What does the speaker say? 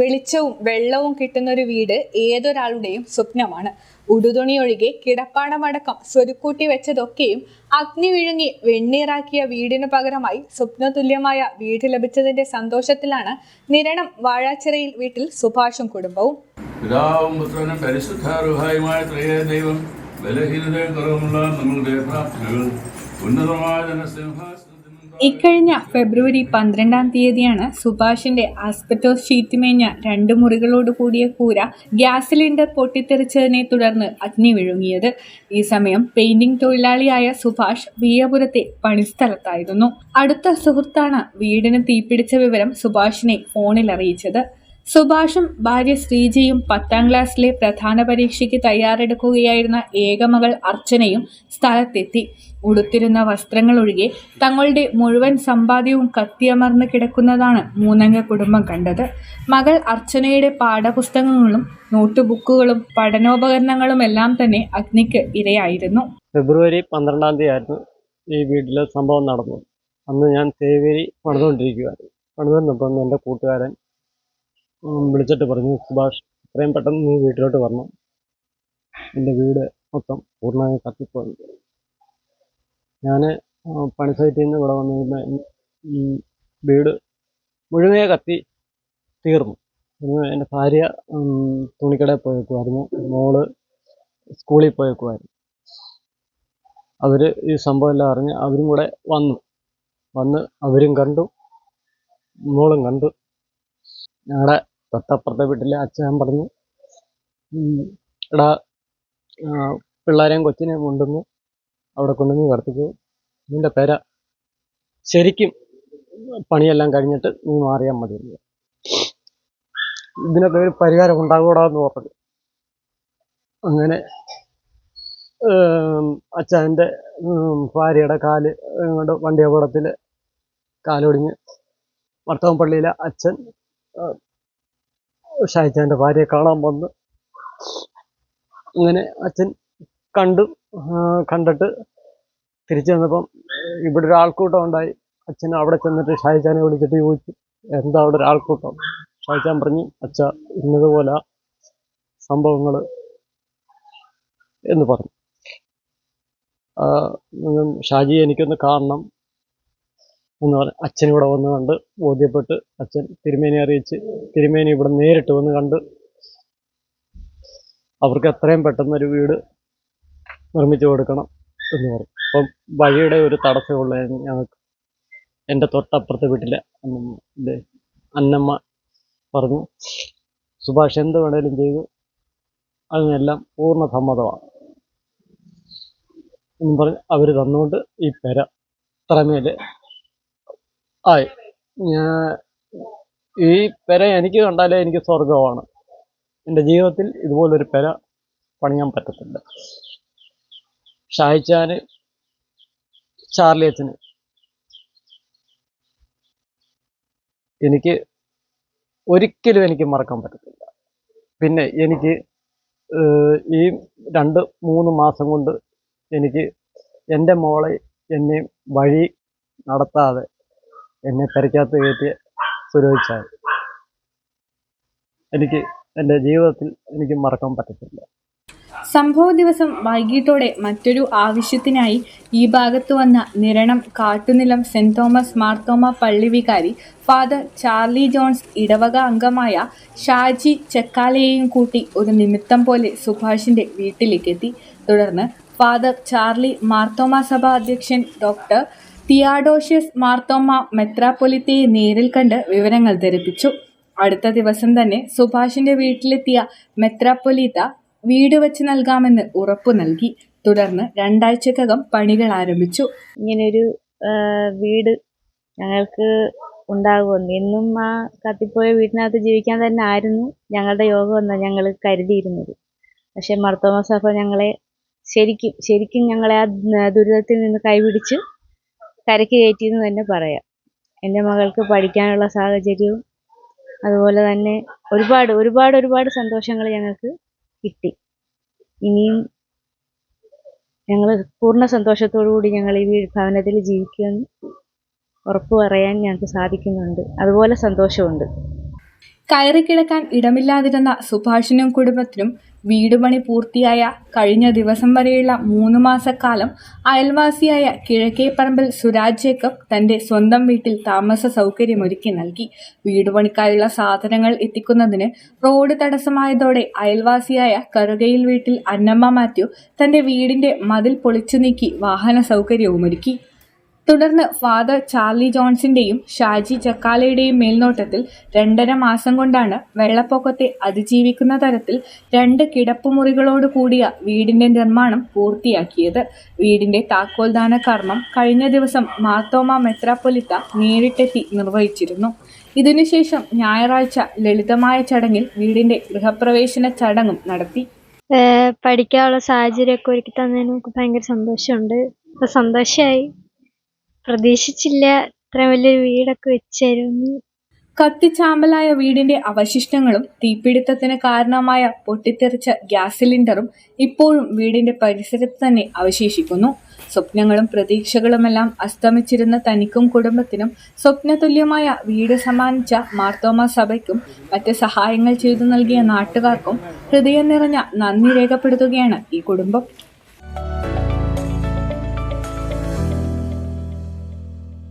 വെളിച്ചവും വെള്ളവും കിട്ടുന്ന ഒരു വീട് ഏതൊരാളുടെയും സ്വപ്നമാണ്. ഉടുതുണി ഒഴികെ കിടപ്പാടമടക്കം സ്വരുക്കൂട്ടി വെച്ചതൊക്കെയും അഗ്നി വിഴുങ്ങി വെണ്ണീറാക്കിയ വീടിനു പകരമായി സ്വപ്നതുല്യമായ വീട് ലഭിച്ചതിന്റെ സന്തോഷത്തിലാണ് നിരണം വാഴാച്ചിറയിൽ വീട്ടിൽ സുഭാഷും കുടുംബവും. പിതാവും പുത്രനും പരിശുദ്ധാരുഹായുമായ ത്രയേ ദൈവം ബലഹീനതയും കുറവുമുള്ള നമ്മളുടെ പ്രാർത്ഥനകൾ ഉന്നതമായ ജനസിംഹാസനത്തിൽ ഇക്കഴിഞ്ഞ ഫെബ്രുവരി പന്ത്രണ്ടാം തീയതിയാണ് സുഭാഷിന്റെ ആസ്പെറ്റോസ് ഷീറ്റ് മേഞ്ഞ രണ്ട് മുറികളോട് കൂടിയ കൂര ഗ്യാസ് സിലിണ്ടർ പൊട്ടിത്തെറിച്ചതിനെ തുടർന്ന് അഗ്നി വിഴുങ്ങിയത്. ഈ സമയം പെയിന്റിംഗ് തൊഴിലാളിയായ സുഭാഷ് വീയപുരത്തെ പണിസ്ഥലത്തായിരുന്നു. അടുത്ത സുഹൃത്താണ് വീടിന് തീപിടിച്ച വിവരം സുഭാഷിനെ ഫോണിൽ അറിയിച്ചത്. സുഭാഷും ഭാര്യ ശ്രീജയും പത്താം ക്ലാസ്സിലെ പ്രധാന പരീക്ഷയ്ക്ക് തയ്യാറെടുക്കുകയായിരുന്ന ഏകമകൾ അർച്ചനയും സ്ഥലത്തെത്തി. ഉടുത്തിരുന്ന വസ്ത്രങ്ങൾ ഒഴികെ തങ്ങളുടെ മുഴുവൻ സമ്പാദ്യവും കത്തിയമർന്ന് കിടക്കുന്നതാണ് മൂന്നംഗ കുടുംബം കണ്ടത്. മകൾ അർച്ചനയുടെ പാഠപുസ്തകങ്ങളും നോട്ടുബുക്കുകളും പഠനോപകരണങ്ങളും എല്ലാം തന്നെ അഗ്നിക്ക് ഇരയായിരുന്നു. ഫെബ്രുവരി പന്ത്രണ്ടാം തീയതി ആയിരുന്നു ഈ വീട്ടിലെ സംഭവം നടന്നു അന്ന് ഞാൻ തേവേരി പണിതുകൊണ്ടിരിക്കുകയായിരുന്നു പണിതുകൊണ്ടിരുന്നപ്പോൾ എന്റെ കൂട്ടുകാരൻ വിളിച്ചിട്ട് പറഞ്ഞു സുഭാഷ് എത്രയും പെട്ടെന്ന് നീ വീട്ടിലോട്ട് വരണം. എന്റെ വീട് മൊത്തം പൂർണമായും കത്തിപ്പോയി ഞാൻ പണി സൈറ്റിൽ നിന്ന് ഇവിടെ വന്നു ഈ വീട് മുഴുവനെ കത്തി തീർന്നു. എന്റെ ഭാര്യ തുണിക്കടയിൽ പോയേക്കുമായിരുന്നു മോൾ സ്കൂളിൽ പോയേക്കുമായിരുന്നു അവർ ഈ സംഭവം എല്ലാം അറിഞ്ഞ് അവരും കൂടെ വന്നു. വന്ന് അവരും കണ്ടു മോളും കണ്ടു. ഞങ്ങളുടെ തൊട്ടപ്പുറത്തെ വീട്ടിലെ അച്ഛൻ പറഞ്ഞു എടാ പിള്ളേരെയും കൊച്ചിനെയും കൊണ്ടുവന്ന് അവിടെ കൊണ്ടുവന്ന് കിടത്തിക്ക് നിന്റെ പേര ശരിക്കും പണിയെല്ലാം കഴിഞ്ഞിട്ട് നീ മാറിയാൽ മതി. ഇതിനൊക്കെ ഒരു പരിഹാരം ഉണ്ടാകൂടാ എന്ന് പറഞ്ഞു അങ്ങനെ അച്ഛന്റെ ഭാര്യയുടെ കാൽ ഇങ്ങോട്ട് വണ്ടി അപകടത്തിൽ കാലൊടിഞ്ഞ് മർത്തവൻപള്ളിയിലെ അച്ഛൻ ആ, ഷായിച്ചാന്റെ ഭാര്യയെ കാണാൻ വന്ന് അങ്ങനെ അച്ഛൻ കണ്ടു കണ്ടിട്ട് തിരിച്ചു വന്നപ്പം ഇവിടെ ഒരു ആൾക്കൂട്ടം ഉണ്ടായി. അച്ഛൻ അവിടെ ചെന്നിട്ട് ഷായിച്ചാനെ വിളിച്ചിട്ട് ചോദിച്ചു എന്താ അവിടെ ഒരു ആൾക്കൂട്ടം പറഞ്ഞു അച്ഛ ഇന്നതുപോലെ സംഭവങ്ങൾ എന്ന് പറഞ്ഞു. ഷാജി എനിക്കൊന്ന് കാണണം. എന്ന് പറഞ്ഞ് അച്ഛൻ ഇവിടെ വന്ന് കണ്ട് ബോധ്യപ്പെട്ട് അച്ഛൻ തിരുമേനി അറിയിച്ച് തിരുമേനി ഇവിടെ നേരിട്ട് വന്ന് കണ്ട് അവർക്ക് എത്രയും പെട്ടെന്നൊരു വീട് നിർമ്മിച്ചു കൊടുക്കണം എന്ന് പറഞ്ഞു. അപ്പം വഴിയുടെ ഒരു തടസ്സമുള്ള ഞങ്ങൾക്ക് എന്റെ തൊട്ടപ്പുറത്തെ വീട്ടിലെ അന്നമ്മ അന്നമ്മ പറഞ്ഞു സുഭാഷ് എന്ത് വേണേലും ചെയ്തു. അതിനെല്ലാം പൂർണ സമ്മതമാണ് എന്നും പറഞ്ഞ് അവർ തന്നുകൊണ്ട് ഈ പെര ഇത്രമേൽ ആയി ഈ പെര എനിക്ക് കണ്ടാലേ എനിക്ക് സ്വർഗമാണ് എന്റെ ജീവിതത്തിൽ ഇതുപോലൊരു പെര പണിയാൻ പറ്റത്തില്ല. ഷായിച്ചാന് ചാർലിയച്ചന് എനിക്ക് ഒരിക്കലും എനിക്ക് മറക്കാൻ പറ്റത്തില്ല. പിന്നെ എനിക്ക് ഈ രണ്ട് മൂന്ന് മാസം കൊണ്ട് എനിക്ക് എന്റെ മോളെ എന്നെ വഴി നടത്താതെ എന്നെ പെരയ്ക്കകത്ത് കയറ്റിയ സുരഭിച്ചാൽ എനിക്ക് എന്റെ ജീവിതത്തിൽ എനിക്ക് മറക്കാൻ പറ്റത്തില്ല. സംഭവ ദിവസം വൈകിട്ടോടെ മറ്റൊരു ആവശ്യത്തിനായി ഈ ഭാഗത്ത് വന്ന നിരണം കാട്ടുനിലം സെന്റ് തോമസ് മാർത്തോമ പള്ളി വികാരി ഫാദർ ചാർലി ജോൺസ് ഇടവക അംഗമായ ഷാജി ചെക്കാലയെയും കൂട്ടി ഒരു നിമിത്തം പോലെ സുഭാഷിന്റെ വീട്ടിലേക്കെത്തി. തുടർന്ന് ഫാദർ ചാർലി മാർത്തോമ സഭ അധ്യക്ഷൻ ഡോക്ടർ തിയാഡോഷ്യസ് മാർത്തോമ്മ മെത്രാപ്പൊലിത്തയെ നേരിൽ കണ്ട് വിവരങ്ങൾ ധരിപ്പിച്ചു. അടുത്ത ദിവസം തന്നെ സുഭാഷിന്റെ വീട്ടിലെത്തിയ മെത്രാപ്പൊലീത്ത വീട് വെച്ച് നൽകാമെന്ന് ഉറപ്പു നൽകി. തുടർന്ന് രണ്ടാഴ്ചക്കകം പണികൾ ആരംഭിച്ചു. ഇങ്ങനൊരു വീട് ഞങ്ങൾക്ക് ഉണ്ടാകുമെന്ന്. എന്നും ആ കത്തിപ്പോയ വീട്ടിനകത്ത് ജീവിക്കാൻ തന്നെ ആയിരുന്നു ഞങ്ങളുടെ യോഗം എന്നാണ് ഞങ്ങൾ കരുതിയിരുന്നത്. പക്ഷെ മർത്തോമ സഭ ഞങ്ങളെ ശരിക്കും ശരിക്കും ഞങ്ങളെ ആ ദുരിതത്തിൽ നിന്ന് കൈപിടിച്ച് കരയ്ക്ക് കയറ്റിയെന്ന് തന്നെ പറയാം. എന്റെ മകൾക്ക് പഠിക്കാനുള്ള സാഹചര്യവും അതുപോലെ തന്നെ ഒരുപാട് ഒരുപാട് ഒരുപാട് സന്തോഷങ്ങൾ ഞങ്ങൾക്ക് കിട്ടി. ഇനിയും ഞങ്ങൾ പൂർണ കൂടി ഞങ്ങൾ ഈ ഭവനത്തിൽ ജീവിക്കുമെന്ന് ഉറപ്പ് പറയാൻ ഞങ്ങൾക്ക് സാധിക്കുന്നുണ്ട്. അതുപോലെ സന്തോഷമുണ്ട്. കയറി കിടക്കാൻ ഇടമില്ലാതിരുന്ന സുഭാഷിനും കുടുംബത്തിനും വീടുപണി പൂർത്തിയായ കഴിഞ്ഞ ദിവസം വരെയുള്ള മൂന്ന് മാസക്കാലം അയൽവാസിയായ കിഴക്കേപ്പറമ്പിൽ സുരാജ് ജേക്കബ് തന്റെ സ്വന്തം വീട്ടിൽ താമസ സൗകര്യമൊരുക്കി നൽകി. വീടുപണിക്കായുള്ള സാധനങ്ങൾ എത്തിക്കുന്നതിന് റോഡ് തടസ്സമായതോടെ അയൽവാസിയായ കറുകയിൽ വീട്ടിൽ അന്നമ്മ മാത്യു തന്റെ വീടിന്റെ മതിൽ പൊളിച്ചു നീക്കി വാഹന സൗകര്യവുമൊരുക്കി തുടർന്ന് ഫാദർ ചാർലി ജോൺസിന്റെയും ഷാജി ചക്കാലയുടെയും മേൽനോട്ടത്തിൽ രണ്ടര മാസം കൊണ്ടാണ് വെള്ളപ്പൊക്കത്തെ അതിജീവിക്കുന്ന തരത്തിൽ രണ്ട് കിടപ്പുമുറികളോട് കൂടിയ വീടിന്റെ നിർമ്മാണം പൂർത്തിയാക്കിയത്. വീടിന്റെ താക്കോൽദാന കർമ്മം കഴിഞ്ഞ ദിവസം മാർത്തോമ മെത്രാപ്പൊലിത്ത നേരിട്ടെത്തി നിർവഹിച്ചിരുന്നു. ഇതിനുശേഷം ഞായറാഴ്ച ലളിതമായ ചടങ്ങിൽ വീടിന്റെ ഗൃഹപ്രവേശന ചടങ്ങും നടത്തി. പഠിക്കാനുള്ള സാഹചര്യമൊക്കെ ഒരുക്കി തന്നതിന് നമുക്ക് ഭയങ്കര സന്തോഷമുണ്ട്. സന്തോഷമായി പ്രതീക്ഷിച്ചില്ല. ഇത്ര വലിയൊരു വീടൊക്കെ വെച്ചായിരുന്നു. കത്തിച്ചാമ്പലായ വീടിന്റെ അവശിഷ്ടങ്ങളും തീപിടുത്തത്തിന് കാരണമായ പൊട്ടിത്തെറിച്ച ഗ്യാസ് സിലിണ്ടറും ഇപ്പോഴും വീടിന്റെ പരിസരത്ത് തന്നെ അവശേഷിക്കുന്നു. സ്വപ്നങ്ങളും പ്രതീക്ഷകളുമെല്ലാം അസ്തമിച്ചിരുന്ന തനിക്കും കുടുംബത്തിനും സ്വപ്നതുല്യമായ വീട് സമ്മാനിച്ച മാർത്തോമ സഭയ്ക്കും മറ്റ് സഹായങ്ങൾ ചെയ്തു നൽകിയ നാട്ടുകാർക്കും ഹൃദയം നിറഞ്ഞ നന്ദി രേഖപ്പെടുത്തുകയാണ് ഈ കുടുംബം.